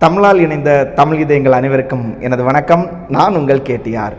தமிழால் இணைந்த தமிழ் இதயங்கள் அனைவருக்கும் எனது வணக்கம். நான் உங்கள் கேட்டியார்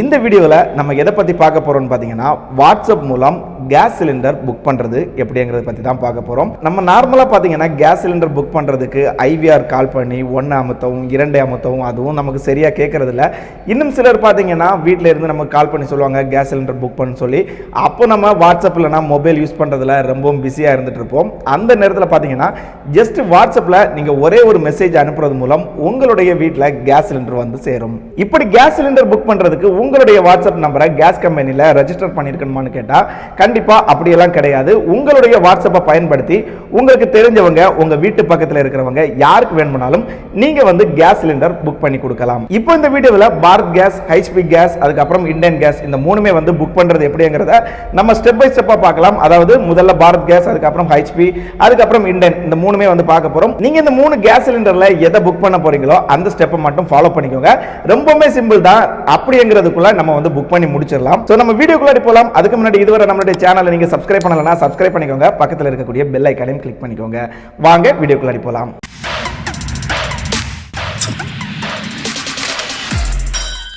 இந்த வீடியோவில் நம்ம எதை பற்றி பார்க்க போகிறோம்னு பார்த்தீங்கன்னா வாட்ஸ்அப் மூலம் கேஸ் சிலிண்டர் புக் பண்ணுறது எப்படிங்கிறத பற்றி தான் பார்க்க போகிறோம் நம்ம நார்மலாக பார்த்தீங்கன்னா கேஸ் சிலிண்டர் புக் பண்ணுறதுக்கு ஐவிஆர் கால் பண்ணி ஒன்று அமுத்தவும் இரண்டு அமுத்தவும் அதுவும் நமக்கு சரியாக கேட்குறதில்ல இன்னும் சிலர் பார்த்தீங்கன்னா வீட்டில் இருந்து நமக்கு கால் பண்ணி சொல்லுவாங்க கேஸ் சிலிண்டர் புக் பண்ண சொல்லி. அப்போ நம்ம வாட்ஸ்அப்பில் மொபைல் யூஸ் பண்ணுறதுல ரொம்பவும் பிஸியாக இருந்துட்டு இருப்போம். அந்த நேரத்தில் பார்த்தீங்கன்னா ஜஸ்ட் வாட்ஸ்அப்பில் நீங்கள் ஒரே ஒரு மெசேஜ் அனுப்புறது மூலம் உங்களுடைய வீட்டில் கேஸ் சிலிண்டர் வந்து சேரும். இப்படி கேஸ் சிலிண்டர் புக் பண்ணுறதுக்கு உங்களுடைய வாட்ஸ்அப் நம்பரை கேஸ் கம்பெனியில் ரெஜிஸ்டர் பண்ணியிருக்கணுமான்னு கேட்டால் கண்டிப்பாக அப்படியெல்லாம் கிடையாது. உங்களுடைய வாட்ஸ்அப்பை பயன்படுத்தி உங்களுக்கு தெரிஞ்சவங்க உங்கள் வீட்டு பக்கத்தில் இருக்கிறவங்க யாருக்கு வேணும்னாலும் நீங்கள் வந்து கேஸ் சிலிண்டர் புக் பண்ணி கொடுக்கலாம். இப்போ இந்த வீடியோவில் பாரத் கேஸ் ஹெச்பி கேஸ் அதுக்கப்புறம் இந்தியன் கேஸ் இந்த மூணுமே வந்து புக் பண்ணுறது எப்படிங்கிறத நம்ம ஸ்டெப் பை ஸ்டெப்பாக பார்க்கலாம். அதாவது முதல்ல பாரத் கேஸ் அதுக்கப்புறம் ஹைச்பி அதுக்கப்புறம் இந்தியன் இந்த மூணுமே வந்து பார்க்க போகிறோம் நீங்கள் இந்த மூணு கேஸ் சிலிண்டரில் எதை புக் பண்ண போறீங்களோ அந்த ஸ்டெப்பை மட்டும் ஃபாலோ பண்ணிக்கோங்க. ரொம்பவுமே சிம்பிள் தான். அப்படிங்கிறதுக்குள்ள நம்ம வந்து புக் பண்ணி முடிச்சிடலாம். ஸோ நம்ம வீடியோக்குள்ளே போகலாம் அதுக்கு முன்னாடி இதுவரை நம்மளுடைய சேனலை நீங்கள் சப்ஸ்கிரைப் பண்ணலைன்னா சப்ஸ்கிரைப் பண்ணிக்கோங்க. பக்கத்தில் இருக்கக்கூடிய பெல் ஐக்கானையும் கிளிக் பண்ணிக்கோங்க. வாங்க வீடியோக்குள்ளாடி போகலாம்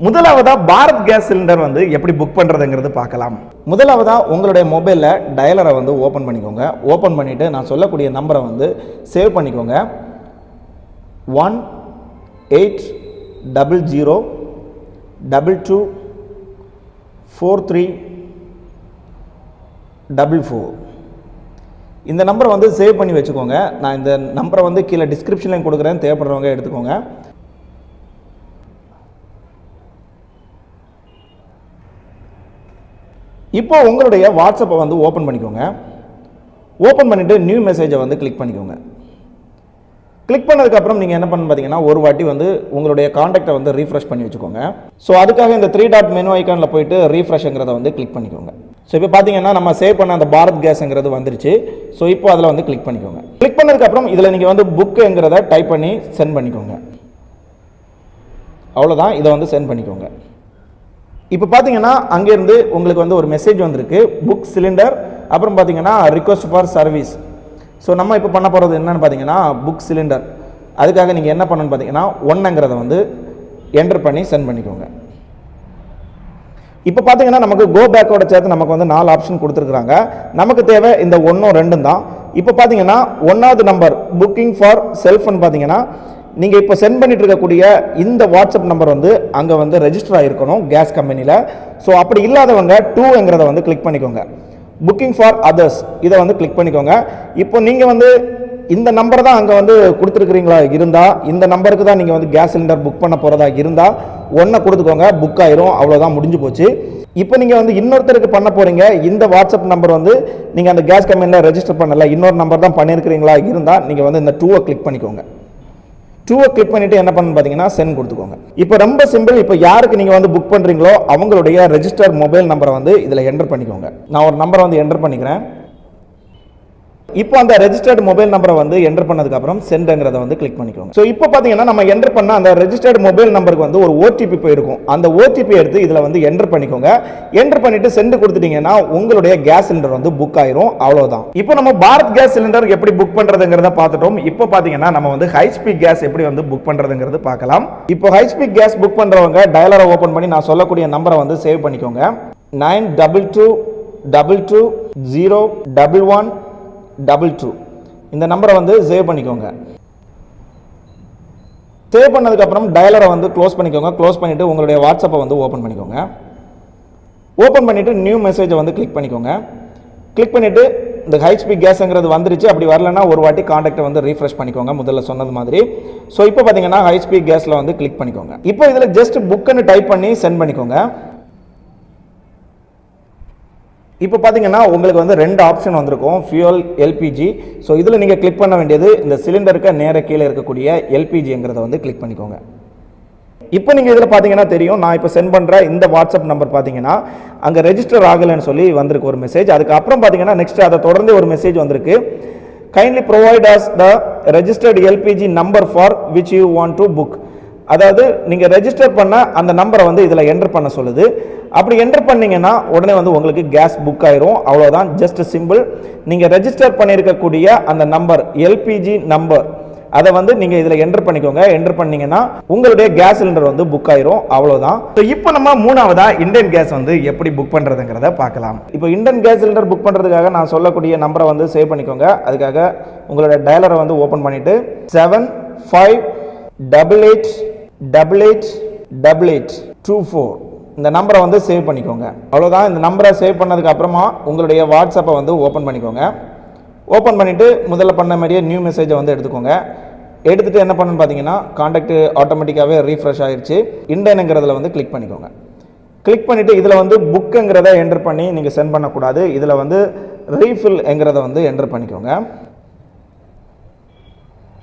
முதலாவதா பாரத் கேஸ் சிலிண்டர் வந்து எப்படி புக் பண்ணுறதுங்கிறது பார்க்கலாம். முதலாவதா உங்களுடைய மொபைலில் டயலரை வந்து ஓப்பன் பண்ணிக்கோங்க. ஓப்பன் பண்ணிவிட்டு நான் சொல்லக்கூடிய நம்பரை வந்து சேவ் பண்ணிக்கோங்க. One eight double zero double two four three double four இந்த நம்பரை வந்து சேவ் பண்ணி வச்சுக்கோங்க. நான் இந்த நம்பரை வந்து கீழே டிஸ்கிரிப்ஷன்லையும் கொடுக்குறேன். தேவைப்படுறவங்க எடுத்துக்கோங்க. இப்போ உங்களுடைய வாட்ஸ்அப்பை வந்து ஓப்பன் பண்ணிக்கோங்க. ஓப்பன் பண்ணிவிட்டு நியூ மெசேஜை வந்து கிளிக் பண்ணிக்கோங்க. கிளிக் பண்ணதுக்கப்புறம் நீங்கள் என்ன பண்ணு பார்த்தீங்கன்னா ஒரு வாட்டி வந்து உங்களுடைய காண்டாக்டை வந்து ரீஃப்ரெஷ் பண்ணி வச்சுக்கோங்க. ஸோ அதுக்காக இந்த த்ரீ டாட் மெனு ஐக்கானில் போயிட்டு ரீஃப்ரெஷ்ங்கிறத வந்து கிளிக் பண்ணிக்கோங்க. ஸோ இப்போ பார்த்தீங்கன்னா நம்ம சேவ் பண்ண அந்த பாரத் கேஸுங்கிறது வந்துருச்சு. ஸோ இப்போ அதில் வந்து கிளிக் பண்ணிக்கோங்க. கிளிக் பண்ணதுக்கப்புறம் இதில் நீங்கள் வந்து புக்குங்கிறத டைப் பண்ணி சென்ட் பண்ணிக்கோங்க. அவ்வளோதான் இதை வந்து சென்ட் பண்ணிக்கோங்க. இப்போ பார்த்தீங்கன்னா அங்கேருந்து உங்களுக்கு வந்து ஒரு மெசேஜ் வந்திருக்கு. புக் சிலிண்டர் அப்புறம் பார்த்தீங்கன்னா ரிக்வஸ்ட் ஃபார் சர்வீஸ் ஸோ நம்ம இப்போ பண்ண போகிறது என்னன்னு பார்த்தீங்கன்னா புக் சிலிண்டர் அதுக்காக நீங்கள் என்ன பண்ணணும்னு பார்த்தீங்கன்னா ஒன்றுங்கிறத வந்து என்டர் பண்ணி சென்ட் பண்ணிக்கோங்க. இப்போ பார்த்தீங்கன்னா நமக்கு கோ பேக்கோட சேர்த்து நமக்கு வந்து நாலு ஆப்ஷன் கொடுத்துருக்குறாங்க. நமக்கு தேவை இந்த ஒன்றும் ரெண்டும் தான். இப்போ பார்த்தீங்கன்னா ஒன்றாவது நம்பர் புக்கிங் ஃபார் செல்ஃப்னு பார்த்தீங்கன்னா நீங்கள் இப்போ சென்ட் பண்ணிட்டு இருக்கக்கூடிய இந்த வாட்ஸ்அப் நம்பர் வந்து அங்கே வந்து ரெஜிஸ்டர் ஆகிருக்கணும் கேஸ் கம்பெனியில் ஸோ அப்படி இல்லாதவங்க டூங்கிறத வந்து கிளிக் பண்ணிக்கோங்க. புக்கிங் ஃபார் அதர்ஸ் இதை வந்து கிளிக் பண்ணிக்கோங்க. இப்போ நீங்கள் வந்து இந்த நம்பர் தான் அங்கே வந்து கொடுத்துருக்குறீங்களா? இருந்தால் இந்த நம்பருக்கு தான் நீங்கள் வந்து கேஸ் சிலிண்டர் புக் பண்ண போகிறதா இருந்தால் ஒன்றை கொடுத்துக்கோங்க புக் ஆயிரும் அவ்வளோதான் முடிஞ்சு போச்சு. இப்போ நீங்கள் வந்து இன்னொருத்தருக்கு பண்ண போகிறீங்க இந்த வாட்ஸ்அப் நம்பர் வந்து நீங்கள் அந்த கேஸ் கம்பெனியில் ரெஜிஸ்டர் பண்ணல இன்னொரு நம்பர் தான் பண்ணியிருக்கிறீங்களா இருந்தால் நீங்கள் வந்து இந்த டூவை கிளிக் பண்ணிக்கோங்க. டூவை கிளிக் பண்ணிவிட்டு என்ன பண்ணு பார்த்தீங்கன்னா சென்ட் கொடுத்துக்கோங்க. இப்போ ரொம்ப சிம்பிள் இப்போ யாருக்கு நீங்கள் வந்து புக் பண்ணுறீங்களோ அவங்களுடைய ரெஜிஸ்டர் மொபைல் நம்பரை வந்து இதில் என்டர் பண்ணிக்கோங்க. நான் ஒரு நம்பரை வந்து என்டர் பண்ணிக்கிறேன். இப்போ அந்த ரெஜிஸ்டர்ட் மொபைல் நம்பரை வந்து என்டர் பண்ணதுக்கப்புறம் சென்டுங்கிறத வந்து கிளிக் பண்ணிக்கோங்க. ஸோ இப்போ பார்த்தீங்கன்னா நம்ம என்டர் பண்ண அந்த ரெஜிஸ்டர்ட் மொபைல் நம்பருக்கு வந்து ஒரு ஓடிபி போயிருக்கும். அந்த ஓடிபி எடுத்து இதில் வந்து என்டர் பண்ணிக்கோங்க. என்டர் பண்ணிட்டு சென்ட் கொடுத்துட்டீங்கன்னா உங்களுடைய கேஸ் சிலிண்டர் வந்து புக் ஆயிரும். அவ்வளோதான் இப்போ நம்ம பாரத் கேஸ் சிலிண்டர் எப்படி புக் பண்ணுறதுங்கிறத பார்த்துட்டோம். இப்போ பார்த்தீங்கன்னா நம்ம வந்து ஹைஸ்பி கேஸ் எப்படி வந்து புக் பண்ணுறதுங்கிறது பார்க்கலாம். இப்போ ஹைஸ்பி கேஸ் புக் பண்ணுறவங்க டயலரை ஓப்பன் பண்ணி நான் சொல்லக்கூடிய நம்பரை வந்து சேவ் பண்ணிக்கோங்க. Nine double two double two zero double one double two இந்த நம்பரை வந்து சேவ் பண்ணிக்கோங்க. சேவ் பண்ணதுக்கப்புறம் டயலரை வந்து க்ளோஸ் பண்ணிக்கோங்க. க்ளோஸ் பண்ணிவிட்டு உங்களுடைய வாட்ஸ்அப்பை வந்து ஓப்பன் பண்ணிக்கோங்க. ஓப்பன் பண்ணிவிட்டு நியூ மெசேஜை வந்து கிளிக் பண்ணிக்கோங்க. கிளிக் பண்ணிவிட்டு இந்த ஹைஸ்பி கேஸுங்கிறது வந்துருச்சு. அப்படி வரலன்னா ஒரு வாட்டி காண்டாக்டை வந்து ரீஃப்ரெஷ் பண்ணிக்கோங்க. முதல்ல சொன்னது மாதிரி. ஸோ இப்போ பார்த்தீங்கன்னா ஹைஸ்பி கேஸில் வந்து கிளிக் பண்ணிக்கோங்க. இப்போ இதில் ஜஸ்ட் புக்குன்னு டைப் பண்ணி சென்ட் பண்ணிக்கோங்க. இப்போ பார்த்தீங்கன்னா உங்களுக்கு வந்து ரெண்டு ஆப்ஷன் வந்திருக்கும். ஃபியூல் எல்பிஜி ஸோ இதில் நீங்கள் கிளிக் பண்ண வேண்டியது இந்த சிலிண்டருக்கு நேர கீழே இருக்கக்கூடிய எல்பிஜிங்கிறத வந்து கிளிக் பண்ணிக்கோங்க. இப்போ நீங்கள் இதில் பார்த்தீங்கன்னா தெரியும். நான் இப்போ சென்ட் பண்ணுற இந்த வாட்ஸ்அப் நம்பர் பார்த்தீங்கன்னா அங்கே ரெஜிஸ்டர் ஆகலைன்னு சொல்லி வந்திருக்கு ஒரு மெசேஜ் அதுக்கப்புறம் பார்த்தீங்கன்னா நெக்ஸ்ட் அதை தொடர்ந்து ஒரு மெசேஜ் வந்திருக்கு. Kindly provide us the registered LPG number for which you want to book அதாவது நீங்கள் ரெஜிஸ்டர் பண்ண அந்த நம்பரை வந்து இதில் என்டர் பண்ண சொல்லுது. அப்படி என்டர் பண்ணீங்கன்னா உடனே வந்து உங்களுக்கு கேஸ் புக் ஆயிரும். அவ்வளோதான் ஜஸ்ட் சிம்பிள் நீங்கள் ரெஜிஸ்டர் பண்ணியிருக்கக்கூடிய அந்த நம்பர் எல்பிஜி நம்பர் அதை வந்து நீங்கள் இதில் என்டர் பண்ணிக்கோங்க. என்டர் பண்ணிங்கன்னா உங்களுடைய கேஸ் சிலிண்டர் வந்து புக் ஆயிரும். அவ்வளோதான் ஸோ இப்போ நம்ம மூணாவதாக இந்தியன் கேஸ் வந்து எப்படி புக் பண்ணுறதுங்கிறத பார்க்கலாம். இப்போ இந்தியன் கேஸ் சிலிண்டர் புக் பண்ணுறதுக்காக நான் சொல்லக்கூடிய நம்பரை வந்து சேவ் பண்ணிக்கோங்க. அதுக்காக உங்களுடைய டயலரை வந்து ஓப்பன் பண்ணிவிட்டு seven five double eight double eight double eight two four இந்த நம்பரை வந்து சேவ் பண்ணிக்கோங்க. அவ்வளோதான் இந்த நம்பரை சேவ் பண்ணதுக்கு அப்புறமா உங்களுடைய வாட்ஸ்அப்பை வந்து ஓப்பன் பண்ணிக்கோங்க. ஓப்பன் பண்ணிவிட்டு முதல்ல பண்ண மாதிரியே நியூ மெசேஜை வந்து எடுத்துக்கோங்க. எடுத்துகிட்டு என்ன பண்ணுன்னு பார்த்தீங்கன்னா காண்டாக்ட் ஆட்டோமேட்டிக்காகவே ரீஃப்ரெஷ் ஆகிடுச்சு இண்டனுங்கிறதுல வந்து கிளிக் பண்ணிக்கோங்க. கிளிக் பண்ணிவிட்டு இதில் வந்து புக்குங்கிறத என்டர் பண்ணி நீங்கள் சென்ட் பண்ணக்கூடாது. இதில் வந்து ரீஃபில்ங்கிறத வந்து என்டர் பண்ணிக்கோங்க.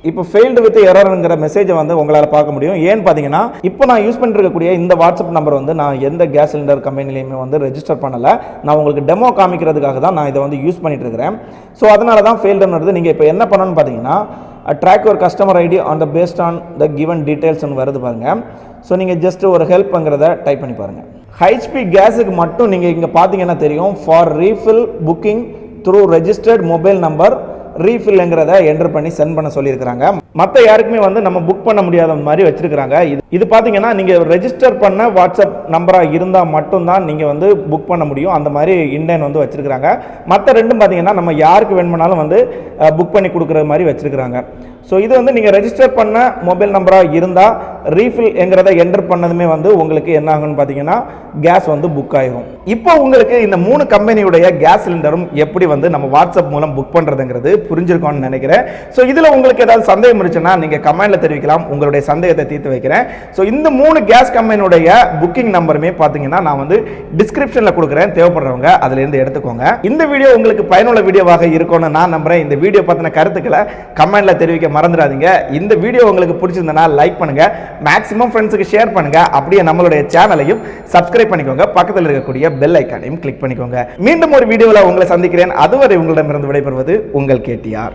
இப்போ ஃபெயில்டு வித் எரர்ங்கிற மெசேஜை வந்து உங்களால் பார்க்க முடியும். ஏன்னு பார்த்தீங்கன்னா இப்போ நான் யூஸ் பண்ணிருக்கக்கூடிய இந்த வாட்ஸ்அப் நம்பர் வந்து நான் எந்த கேஸ் சிலிண்டர் கம்பெனிலையுமே வந்து ரெஜிஸ்டர் பண்ணலை. நான் உங்களுக்கு டெமோ காமிக்கிறதுக்காக தான் நான் இதை வந்து யூஸ் பண்ணிட்டு இருக்கிறேன். ஸோ அதனால தான் ஃபெயில்டுன்றது நீங்கள் இப்போ என்ன பண்ணணும்னு பார்த்தீங்கன்னா ட்ராக் ஒரு customer ID on the paste on the given டீட்டெயில்ஸ்னு வருது பாருங்க. ஸோ நீங்கள் ஜஸ்ட் ஒரு ஹெல்ப்ங்கிறத டைப் பண்ணி பாருங்கள் ஹைஸ்பி கேஸுக்கு மட்டும் நீங்கள் இங்கே பார்த்தீங்கன்னா தெரியும். For refill booking through registered mobile number ரீஃபில்ங்கிறத enter பண்ணி சென்ட் பண்ண சொல்லியிருக்கிறாங்க. மற்ற யாருக்குமே வந்து நம்ம புக் பண்ண முடியாத மாதிரி வச்சிருக்கிறாங்க. இது இது பார்த்தீங்கன்னா நீங்கள் ரெஜிஸ்டர் பண்ண வாட்ஸ்அப் நம்பராக இருந்தால் மட்டும்தான் நீங்கள் வந்து புக் பண்ண முடியும். அந்த மாதிரி இண்டன் வந்து வச்சுருக்கிறாங்க. மற்ற ரெண்டும் பார்த்தீங்கன்னா நம்ம யாருக்கு வேணுமானாலும் வந்து புக் பண்ணி கொடுக்குற மாதிரி வச்சுருக்கிறாங்க. ஸோ இது வந்து நீங்கள் ரெஜிஸ்டர் பண்ண மொபைல் நம்பராக இருந்தால் ரீஃபில் என்கிறத என்டர் பண்ணதுமே வந்து உங்களுக்கு என்ன ஆகும்னு பார்த்தீங்கன்னா கேஸ் வந்து புக் ஆகிரும் இப்போ உங்களுக்கு இந்த மூணு கம்பெனியுடைய கேஸ் சிலிண்டரும் எப்படி வந்து நம்ம வாட்ஸ்அப் மூலம் புக் பண்ணுறதுங்கிறது புரிஞ்சிருக்கோம்னு நினைக்கிறேன். ஸோ இதில் உங்களுக்கு ஏதாவது சந்தேகம் இருந்துச்சுன்னா நீங்கள் கமெண்டில் தெரிவிக்கலாம். உங்களுடைய சந்தேகத்தை தீர்த்து வைக்கிறேன். ஸோ இந்த மூணு கேஸ் கம்பெனியுடைய புக்கிங் நம்பருமே பார்த்தீங்கன்னா நான் வந்து டிஸ்கிரிப்ஷனில் கொடுக்குறேன். தேவைப்படுறவங்க அதுலேருந்து எடுத்துக்கோங்க. இந்த வீடியோ உங்களுக்கு பயனுள்ள வீடியோவாக இருக்கும்னு நான் நம்புகிறேன் இந்த வீடியோ பற்றின கருத்துக்களை கமெண்டில் தெரிவிக்க மறந்துடாதீங்க. இந்த வீடியோ உங்களுக்கு பிடிச்சிருந்தனா லைக் பண்ணுங்கள் மேக்ஸிமம் ஃப்ரெண்ட்ஸுக்கு ஷேர் பண்ணுங்க. அப்படியே நம்மளுடைய சேனலையும் சப்ஸ்கிரைப் பண்ணிக்கோங்க. பக்கத்தில் இருக்கக்கூடிய பெல் ஐக்கானையும் கிளிக் பண்ணிக்கோங்க. மீண்டும் ஒரு வீடியோவில் உங்களை சந்திக்கிறேன். அதுவரை உங்களிடமிருந்து விடைபெறுவது உங்கள் கேடிஆர்.